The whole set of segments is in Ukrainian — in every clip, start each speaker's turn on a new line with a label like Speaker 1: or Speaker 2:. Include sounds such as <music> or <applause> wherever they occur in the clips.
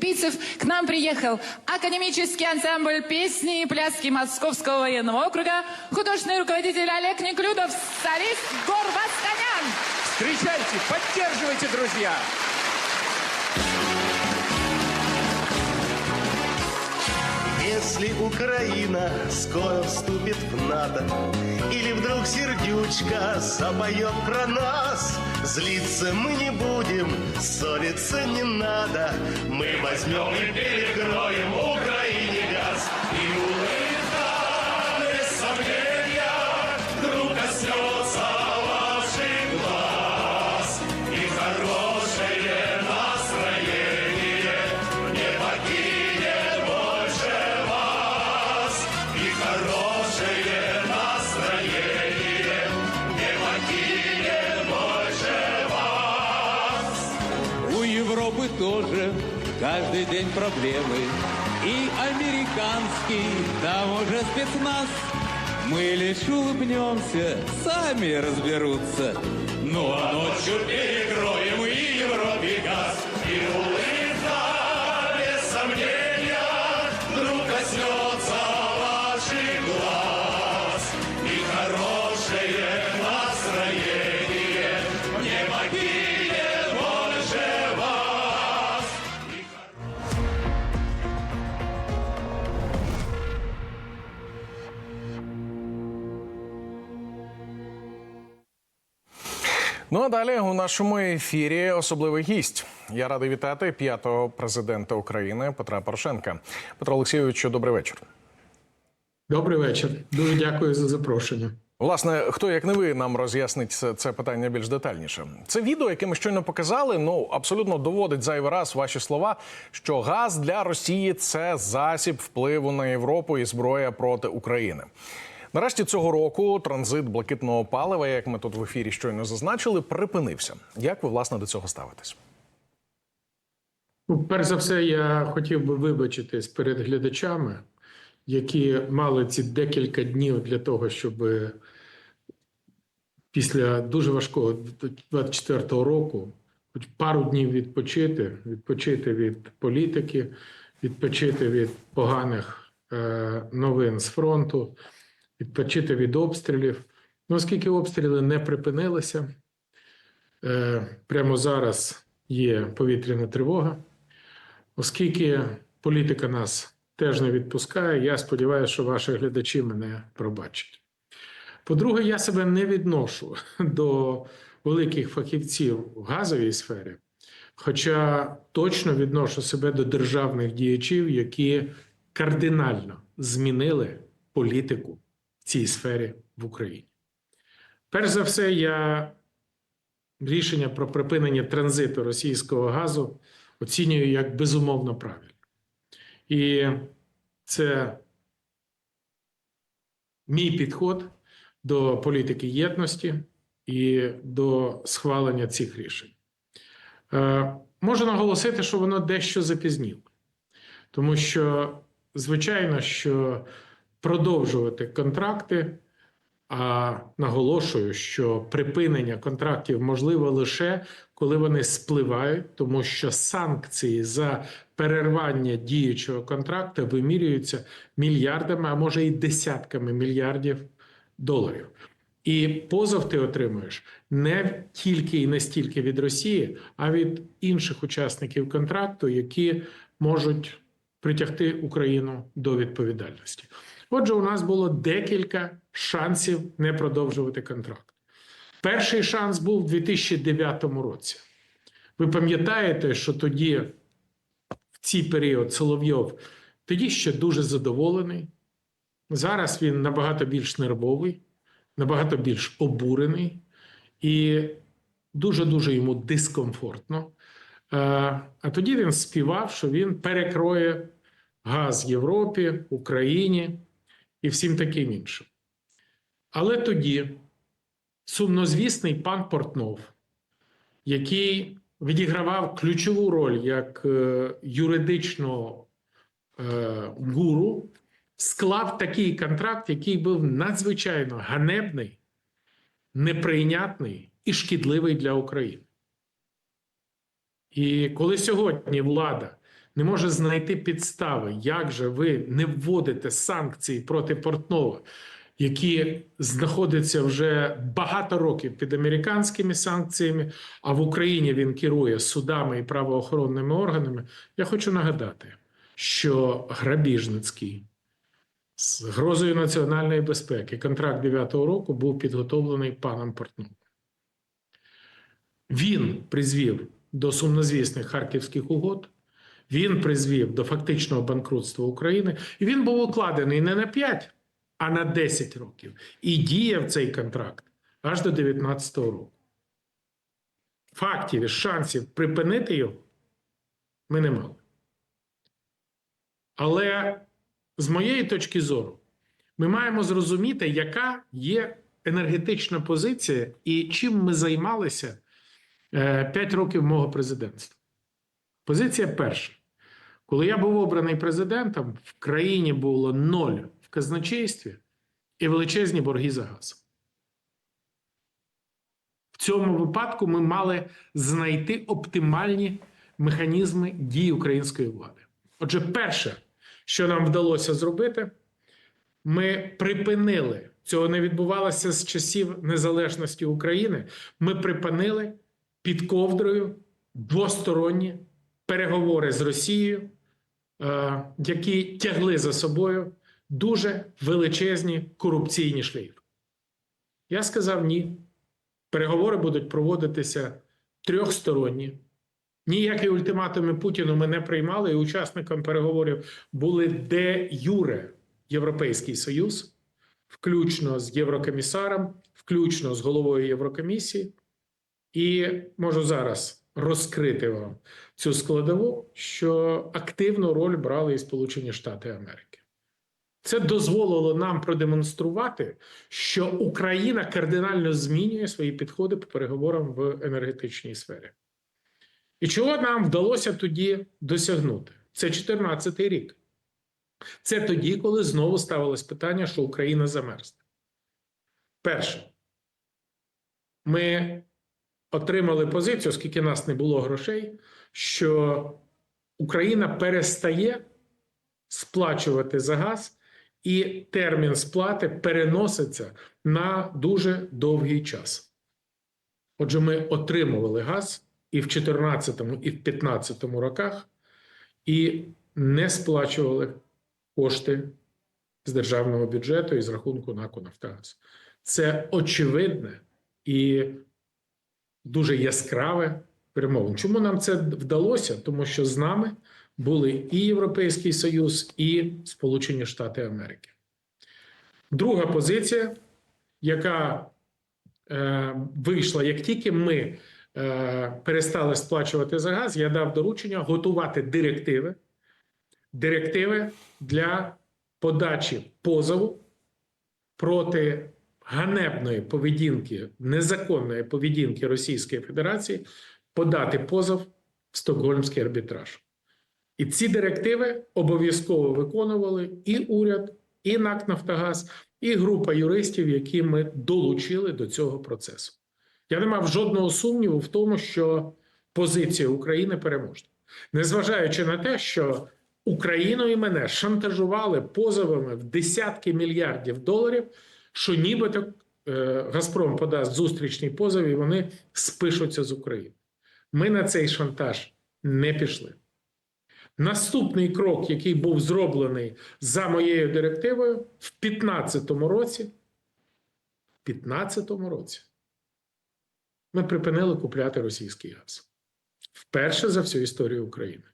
Speaker 1: Бийцев к нам приехал академический ансамбль песни и пляски Московского военного округа, художественный руководитель Олег Неклюдов, солист Гор Васканян.
Speaker 2: Встречайте, поддерживайте, друзья!
Speaker 3: Если Украина скоро вступит в НАТО Или вдруг сердючка запоет про нас Злиться мы не будем, ссориться не надо. Мы возьмем и перекроем. Украине
Speaker 4: тоже каждый день проблемы. И американский, там уже спецназ. Мы лишь улыбнемся, сами разберутся. Ну а ночью
Speaker 3: Перекроем и Европе газ И улыбка
Speaker 5: Ну а далі у нашому ефірі особливий гість. Я радий вітати п'ятого президента України Петра Порошенка. Петро Олексійовичу, добрий вечір.
Speaker 6: Добрий вечір. Дуже дякую за запрошення.
Speaker 5: Власне, хто як не ви нам роз'яснить це, це питання більш детальніше. Це відео, яке ми щойно показали, ну абсолютно доводить зайвий раз ваші слова, що газ для Росії це засіб впливу на Європу і зброя проти України. Нарешті цього року транзит блакитного палива, як ми тут в ефірі щойно зазначили, припинився. Як ви власне до цього ставитесь?
Speaker 6: Ну, перш за все, я хотів би вибачитись перед глядачами, які мали ці декілька днів для того, щоб після дуже важкого 24-го року хоч пару днів відпочити, відпочити від політики, відпочити від поганих е, новин з фронту, відпочити від обстрілів. Ну, оскільки обстріли не припинилися, е, прямо зараз є повітряна тривога. Оскільки політика нас теж не відпускає, я сподіваюся, що ваші глядачі мене пробачать. По-друге, я себе не відношу <laughs> до великих фахівців в газовій сфері, хоча точно відношу себе до державних діячів, які кардинально змінили політику цій сфері в Україні. Перш за все, я рішення про припинення транзиту російського газу оцінюю як безумовно правильно. І це мій підход до політики єдності і до схвалення цих рішень. Е, можу наголосити, що воно дещо запізніло, тому що, звичайно, що продовжувати контракти. А наголошую, що припинення контрактів можливо лише коли вони спливають, тому що санкції за перервання діючого контракту вимірюються мільярдами, а може і десятками мільярдів доларів. І позов ти отримуєш не тільки і не стільки від Росії, а від інших учасників контракту, які можуть притягти Україну до відповідальності. Отже, у нас було декілька шансів не продовжувати контракт. Перший шанс був у 2009 році. Ви пам'ятаєте, що тоді, в цей період, Соловйов тоді ще дуже задоволений. Зараз він набагато більш нервовий, набагато більш обурений і дуже-дуже йому дискомфортно. Е, А тоді він співав, що він перекроє газ Європі, Україні і всім таким іншим. Але тоді сумнозвісний пан Портнов, який відігравав ключову роль як е, юридичного е, гуру, склав такий контракт, який був надзвичайно ганебний, неприйнятний і шкідливий для України. І коли сьогодні влада не може знайти підстави, як же ви не вводите санкції проти Портнова, які знаходяться вже багато років під американськими санкціями, а в Україні він керує судами і правоохоронними органами. Я хочу нагадати, що грабіжницький з грозою національної безпеки контракт 9-го року був підготовлений паном Портновим. Він призвів до сумнозвісних харківських угод. Він призвів до фактичного банкрутства України, і він був укладений не на 5, а на 10 років. І діяв цей контракт аж до 2019 року. Фактів і шансів припинити його ми не мали. Але з моєї точки зору, ми маємо зрозуміти, яка є енергетична позиція і чим ми займалися 5 років мого президентства. Позиція перша. Коли я був обраний президентом, в країні було ноль в казначействі і величезні борги за газ. В цьому випадку ми мали знайти оптимальні механізми дії української влади. Отже, перше, що нам вдалося зробити, ми припинили цього не відбувалося з часів незалежності України. Ми припинили під ковдрою двосторонні переговори з Росією, які тягли за собою дуже величезні корупційні шлейфи. Я сказав ні. Переговори будуть проводитися трьохсторонні. Ніякі ультиматуми Путіну ми не приймали, і учасником переговорів були де Юре Європейський Союз, включно з Єврокомісаром, включно з головою Єврокомісії. І можу зараз розкрити вам цю складову, що активну роль брали і Сполучені Штати Америки. Це дозволило нам продемонструвати, що Україна кардинально змінює свої підходи по переговорам в енергетичній сфері. І чого нам вдалося тоді досягнути? Це 2014 рік. Це тоді, коли знову ставилось питання, що Україна замерзне. Перше, ми отримали позицію, оскільки нас не було грошей, що Україна перестає сплачувати за газ, і термін сплати переноситься на дуже довгий час. Отже, ми отримували газ і в 2014 і в 2015 роках, і не сплачували кошти з державного бюджету і з рахунку НАК «Нафтогаз». Це очевидне і дуже яскраве перемовин. Чому нам це вдалося? Тому що з нами були і Європейський Союз, і Сполучені Штати Америки. Друга позиція, яка е, вийшла, як тільки ми е, перестали сплачувати за газ, я дав доручення готувати директиви, директиви для подачі позову проти ганебної поведінки, незаконної поведінки Російської Федерації, подати позов в Стокгольмський арбітраж. І ці директиви обов'язково виконували і уряд, і НАК Нафтогаз, і група юристів, які ми долучили до цього процесу. Я не мав жодного сумніву в тому, що позиція України переможна, незважаючи на те, що Україну і мене шантажували позовами в десятки мільярдів доларів, що нібито е, Газпром подасть зустрічний позов, і вони спишуться з України. Ми на цей шантаж не пішли. Наступний крок, який був зроблений за моєю директивою, в 2015 році, в 2015 році ми припинили купляти російський газ. Вперше за всю історію України.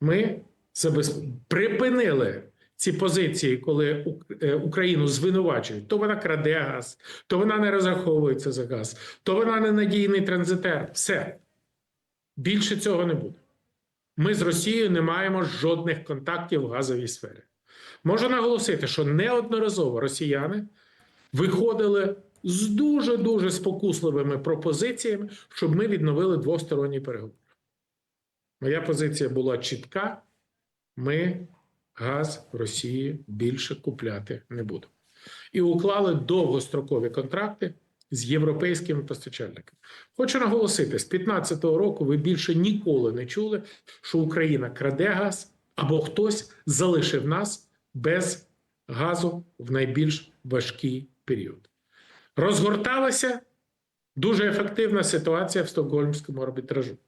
Speaker 6: Ми забез... припинили ці позиції, коли е, Україну звинувачують, то вона краде газ, то вона не розраховується за газ, то вона ненадійний транзитер. Все. Більше цього не буде. Ми з Росією не маємо жодних контактів в газовій сфері. Можу наголосити, що неодноразово росіяни виходили з дуже дуже спокусливими пропозиціями, щоб ми відновили двосторонні переговори. Моя позиція була чітка: ми газ Росії більше купляти не будемо. І уклали довгострокові контракти з європейськими постачальниками. Хочу наголосити: з 2015 року ви більше ніколи не чули, що Україна краде газ або хтось залишив нас без газу в найбільш важкий період. Розгорталася дуже ефективна ситуація в стокгольмському арбітражу.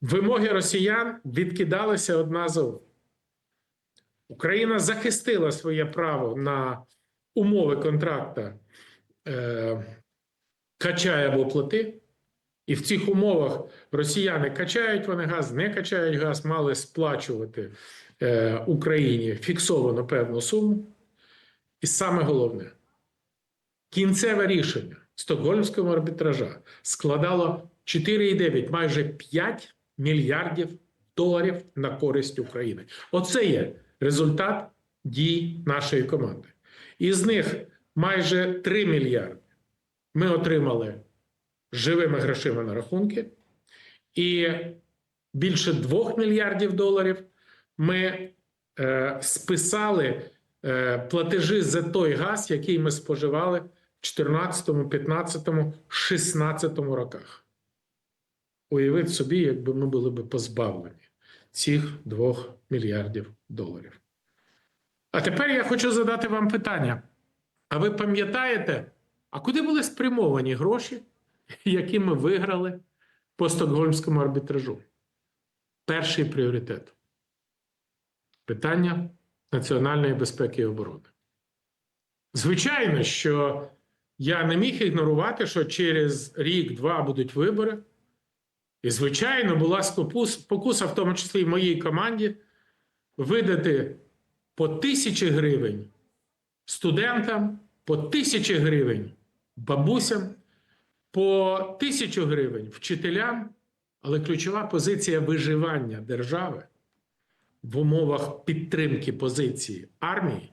Speaker 6: Вимоги росіян відкидалися одна за одною. Україна захистила своє право на умови контракта е, качай або плати. І в цих умовах росіяни качають вони газ, не качають газ, мали сплачувати е, Україні фіксовану певну суму. І саме головне, кінцеве рішення Стокгольмського арбітража складало 4,9, майже 5 мільярдів доларів на користь України. Оце є результат дій нашої команди. Із них майже 3 мільярди ми отримали живими грошима на рахунки, і більше 2 мільярдів доларів ми е, списали е, платежі за той газ, який ми споживали в 14, 15, 16 роках. Уявіть собі, якби ми були б позбавлені цих 2 мільярдів доларів. А тепер я хочу задати вам питання. А ви пам'ятаєте, а куди були спрямовані гроші, які ми виграли по стокгольмському арбітражу? Перший пріоритет питання національної безпеки і оборони. Звичайно, що я не міг ігнорувати, що через рік-два будуть вибори. І, звичайно, була спокус- спокуса, в тому числі і моїй команді, видати по тисячі гривень студентам, по тисячі гривень бабусям, по тисячу гривень вчителям, але ключова позиція виживання держави в умовах підтримки позиції армії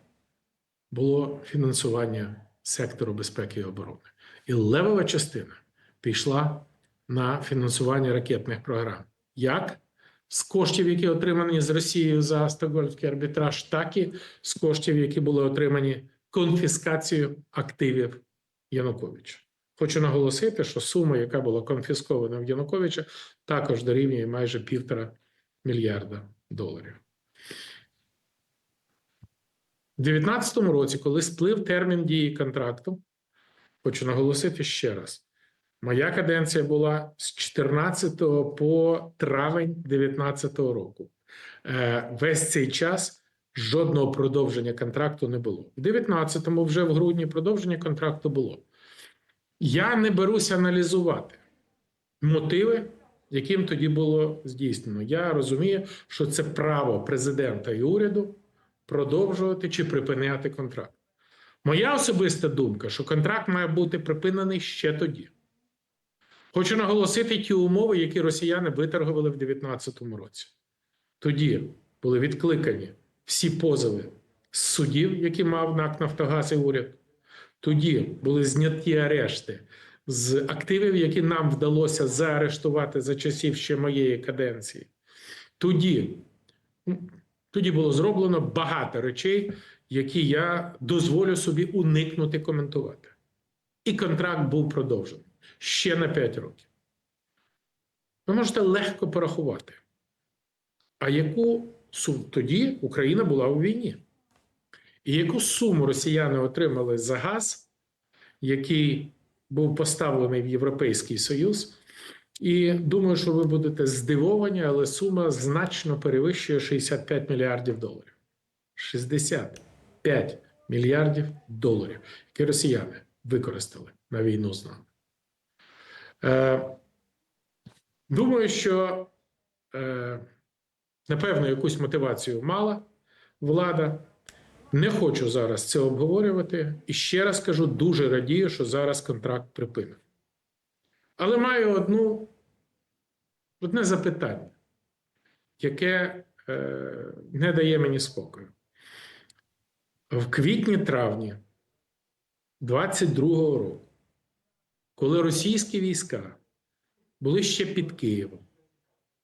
Speaker 6: було фінансування сектору безпеки і оборони. І левова частина пішла на фінансування ракетних програм. Як? З коштів, які отримані з Росією за Стокгольмський арбітраж, так і з коштів, які були отримані конфіскацією активів Януковича. Хочу наголосити, що сума, яка була конфіскована в Януковича, також дорівнює майже півтора мільярда доларів. У 2019 році, коли сплив термін дії контракту, хочу наголосити ще раз: моя каденція була з 14 по травень 2019 року. Е, Весь цей час жодного продовження контракту не було. В 19-му, вже в грудні, продовження контракту було. Я не беруся аналізувати мотиви, яким тоді було здійснено. Я розумію, що це право президента і уряду продовжувати чи припиняти контракт. Моя особиста думка, що контракт має бути припинений ще тоді. Хочу наголосити ті умови, які росіяни виторгували в 2019 році. Тоді були відкликані всі позови з судів, які мав НАК Нафтогаз і уряд. Тоді були зняті арешти з активів, які нам вдалося заарештувати за часів ще моєї каденції. Тоді, тоді було зроблено багато речей, які я дозволю собі уникнути коментувати. І контракт був продовжений ще на 5 років. Ви можете легко порахувати. А яку суму тоді Україна була у війні? І яку суму росіяни отримали за газ, який був поставлений в Європейський Союз? І думаю, що ви будете здивовані, але сума значно перевищує 65 мільярдів доларів. 65 мільярдів доларів, які росіяни використали на війну з нами. Е, думаю, що е, напевно якусь мотивацію мала влада. Не хочу зараз це обговорювати. І ще раз кажу, дуже радію, що зараз контракт припинив. Але маю одну, одне запитання, яке е, не дає мені спокою. В квітні-травні 22-го року, коли російські війська були ще під Києвом,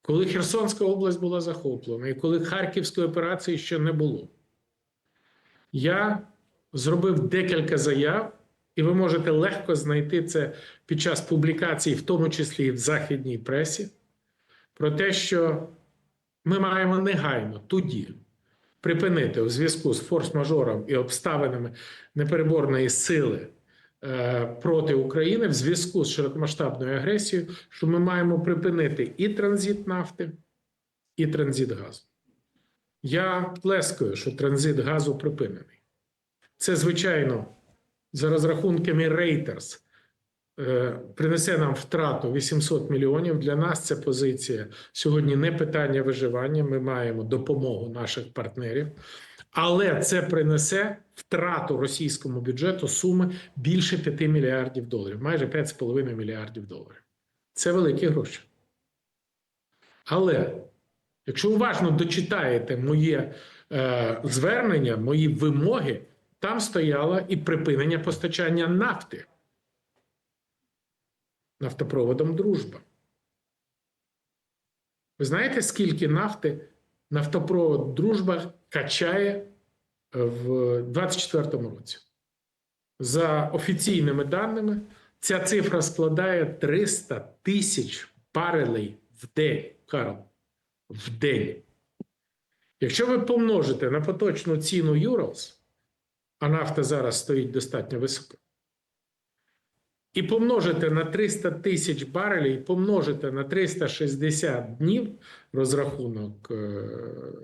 Speaker 6: коли Херсонська область була захоплена і коли Харківської операції ще не було, я зробив декілька заяв і ви можете легко знайти це під час публікацій, в тому числі і в західній пресі, про те, що ми маємо негайно тоді припинити у зв'язку з форс-мажором і обставинами непереборної сили проти України в зв'язку з широкомасштабною агресією, що ми маємо припинити і транзит нафти, і транзит газу. Я плескаю, що транзит газу припинений. Це, звичайно, за розрахунками Reuters, е, принесе нам втрату 800 мільйонів. Для нас ця позиція сьогодні не питання виживання. Ми маємо допомогу наших партнерів, але це принесе втрату російському бюджету суми більше 5 мільярдів доларів, майже 5,5 мільярдів доларів. Це великі гроші. Але якщо уважно дочитаєте моє е, звернення, мої вимоги, там стояло і припинення постачання нафти нафтопроводом Дружба. Ви знаєте, скільки нафти нафтопровод Дружба качає в 2024 році? За офіційними даними, ця цифра складає 300 тисяч барелей в день, Карл. В день. Якщо ви помножите на поточну ціну Urals, а нафта зараз стоїть достатньо високо, і помножите на 300 тисяч барелів, і помножите на 360 днів розрахунок е,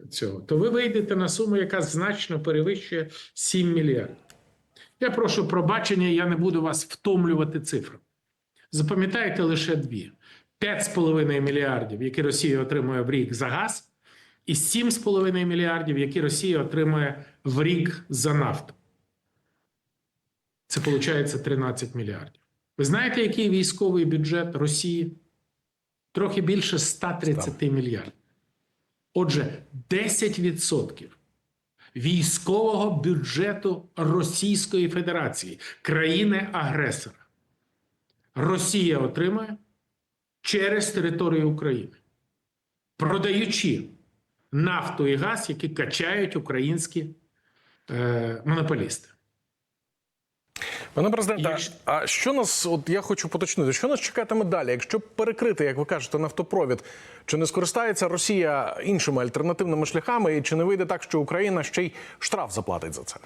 Speaker 6: цього, то ви вийдете на суму, яка значно перевищує 7 мільярдів. Я прошу пробачення, я не буду вас втомлювати цифрами. Запам'ятайте лише дві: 5,5 мільярдів, які Росія отримує в рік за газ, і 7,5 мільярдів, які Росія отримує в рік за нафту. Це виходить 13 мільярдів. Ви знаєте, який військовий бюджет Росії? Трохи більше 130 мільярдів. Отже, 10% військового бюджету Російської Федерації, країни-агресора, Росія отримає через територію України, продаючи нафту і газ, які качають українські е, монополісти.
Speaker 5: Пане президенте,
Speaker 6: Якщо-
Speaker 5: а що нас, от я хочу поточнити, що нас чекатиме далі? Якщо перекрити, як ви кажете, нафтопровід, чи не скористається Росія іншими альтернативними шляхами, і чи не вийде так, що Україна ще й штраф заплатить за це?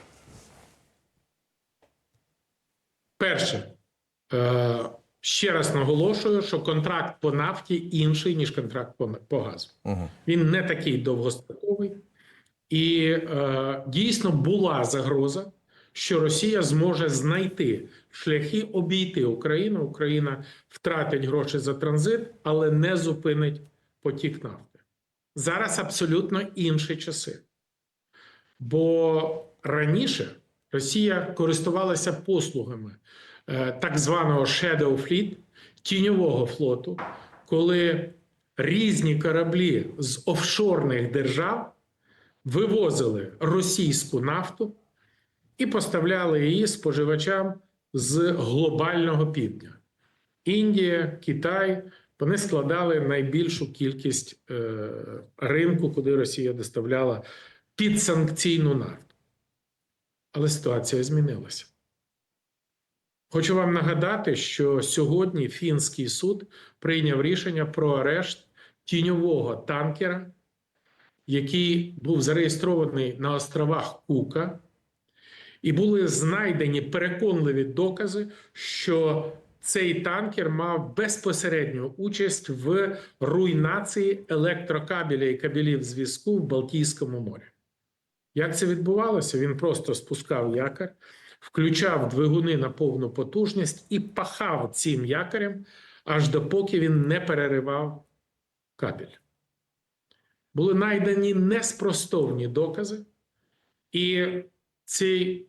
Speaker 6: Перше, е, ще раз наголошую, що контракт по нафті інший, ніж контракт по, по газу. Він не такий довгостроковий. І е, дійсно була загроза, що Росія зможе знайти шляхи обійти Україну. Україна втратить гроші за транзит, але не зупинить потік нафти. Зараз абсолютно інші часи. Бо раніше Росія користувалася послугами е, так званого Shadow Fleet, тіньового флоту, коли різні кораблі з офшорних держав вивозили російську нафту і поставляли її споживачам з глобального півдня. Індія, Китай вони складали найбільшу кількість е, ринку, куди Росія доставляла підсанкційну нафту. Але ситуація змінилася. Хочу вам нагадати, що сьогодні фінський суд прийняв рішення про арешт тіньового танкера, який був зареєстрований на островах Кука, і були знайдені переконливі докази, що цей танкер мав безпосередню участь в руйнації електрокабеля і кабелів зв'язку в Балтійському морі. Як це відбувалося? Він просто спускав якор, включав двигуни на повну потужність і пахав цим якорем, аж допоки він не переривав кабель. Були найдені неспростовні докази, і цей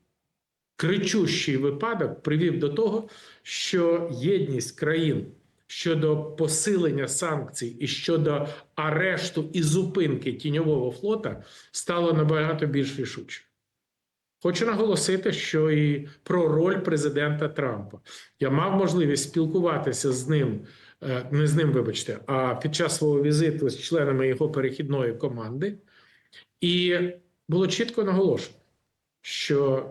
Speaker 6: кричущий випадок привів до того, що єдність країн щодо посилення санкцій і щодо арешту і зупинки тіньового флота стало набагато більш рішуче. Хочу наголосити, що і про роль президента Трампа я мав можливість спілкуватися з ним, е, не з ним, вибачте, а під час свого візиту з членами його перехідної команди, і було чітко наголошено, що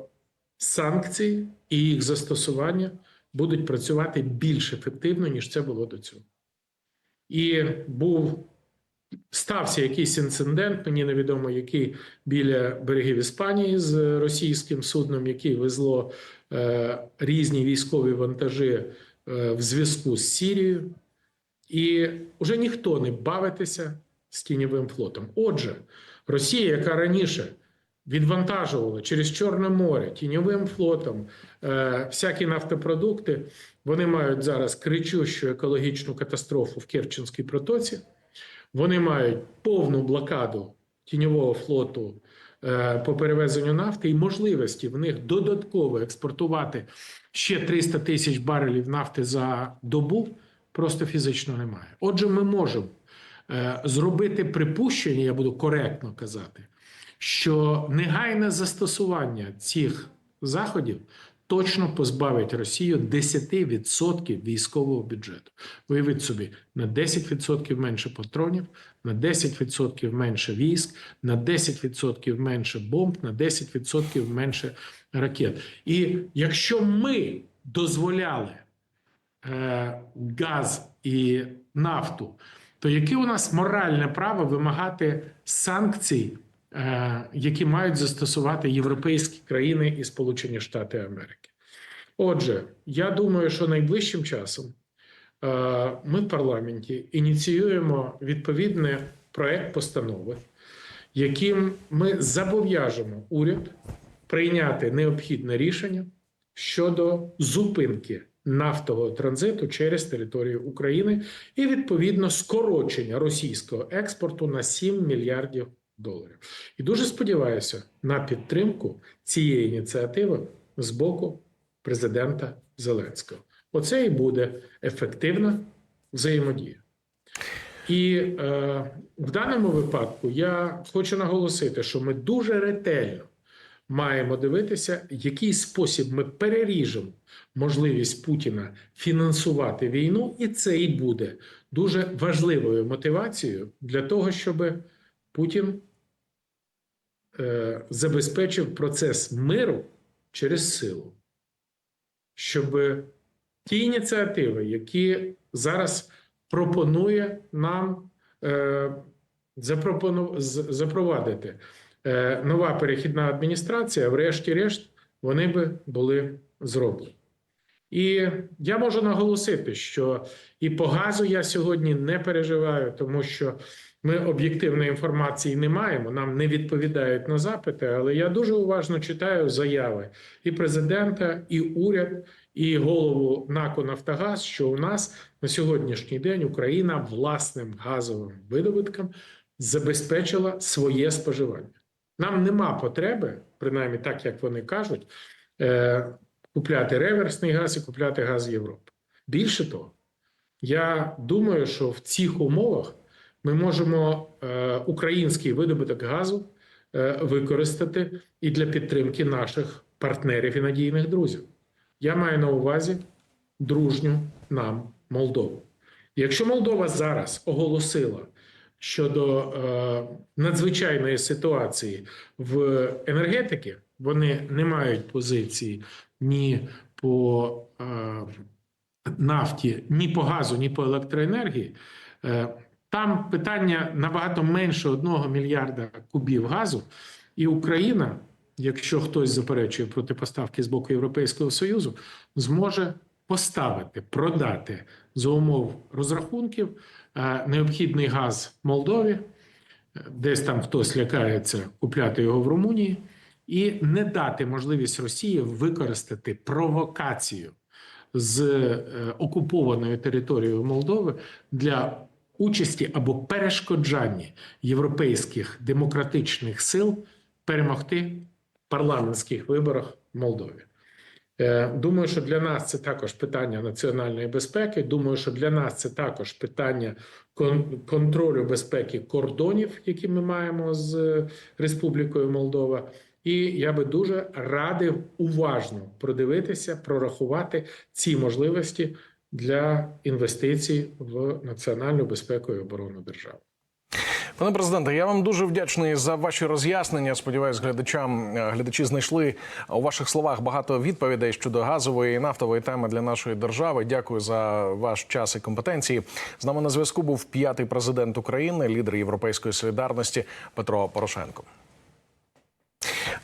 Speaker 6: санкції і їх застосування будуть працювати більш ефективно, ніж це було до цього. І був стався якийсь інцидент, мені невідомо який біля берегів Іспанії з російським судном, який везло е, різні військові вантажі е, в зв'язку з Сірією. І вже ніхто не бавитися з тіньовим флотом. Отже, Росія, яка раніше відвантажувала через Чорне море тіньовим флотом е, всякі нафтопродукти, вони мають зараз кричущу екологічну катастрофу в Керченській протоці. Вони мають повну блокаду тіньового флоту е, по перевезенню нафти і можливості в них додатково експортувати ще 300 тисяч барелів нафти за добу просто фізично немає. Отже, ми можемо е, зробити припущення, я буду коректно казати, що негайне застосування цих заходів точно позбавить Росію 10% військового бюджету. Уявіть собі, на 10% менше патронів, на 10% менше військ, на 10% менше бомб, на 10% менше ракет. І якщо ми дозволяли е, газ і нафту, то яке у нас моральне право вимагати санкцій, які мають застосувати європейські країни і Сполучені Штати Америки? Отже, я думаю, що найближчим часом е, ми в парламенті ініціюємо відповідний проект постанови, яким ми зобов'яжемо уряд прийняти необхідне рішення щодо зупинки нафтового транзиту через територію України і відповідно скорочення російського експорту на 7 мільярдів доларів. І дуже сподіваюся на підтримку цієї ініціативи з боку президента Зеленського. Оце і буде ефективна взаємодія. І е, в даному випадку я хочу наголосити, що ми дуже ретельно маємо дивитися, який спосіб ми переріжемо можливість Путіна фінансувати війну, і це і буде дуже важливою мотивацією для того, щоб Путін е, забезпечив процес миру через силу, щоб ті ініціативи, які зараз пропонує нам е, запропону- з- запровадити е, нова перехідна адміністрація, врешті-решт, вони би були зроблені. І я можу наголосити, що і по газу я сьогодні не переживаю, тому що ми об'єктивної інформації не маємо, нам не відповідають на запити. Але я дуже уважно читаю заяви і президента, і уряд, і голову НАКу Нафтогаз, що у нас на сьогоднішній день Україна власним газовим видобутком забезпечила своє споживання. Нам нема потреби, принаймні так як вони кажуть, е, купляти реверсний газ і купляти газ Європи. Більше того, я думаю, що в цих умовах ми можемо е, український видобуток газу е, використати і для підтримки наших партнерів і надійних друзів. Я маю на увазі дружню нам Молдову. Якщо Молдова зараз оголосила щодо е, надзвичайної ситуації в енергетиці, вони не мають позиції ні по е, нафті, ні по газу, ні по електроенергії. Е, там питання набагато менше одного мільярда кубів газу, і Україна, якщо хтось заперечує проти поставки з боку Європейського Союзу, зможе поставити, продати за умов розрахунків е, необхідний газ Молдові, десь там хтось лякається купляти його в Румунії, і не дати можливість Росії використати провокацію з е, окупованою територією Молдови для участі або перешкоджання європейських демократичних сил перемогти в парламентських виборах в Молдові. Е, Думаю, що для нас це також питання національної безпеки. Думаю, що для нас це також питання кон- контролю безпеки кордонів, які ми маємо з е, Республікою Молдова. І я би дуже радив уважно продивитися, прорахувати ці можливості для інвестицій в національну безпеку і оборону держави.
Speaker 5: Пане президенте, я вам дуже вдячний за ваші роз'яснення. Сподіваюсь, глядачам е, глядачі знайшли у ваших словах багато відповідей щодо газової і нафтової теми для нашої держави. Дякую за ваш час і компетенції. З нами на зв'язку був п'ятий президент України, лідер Європейської солідарності Петро Порошенко.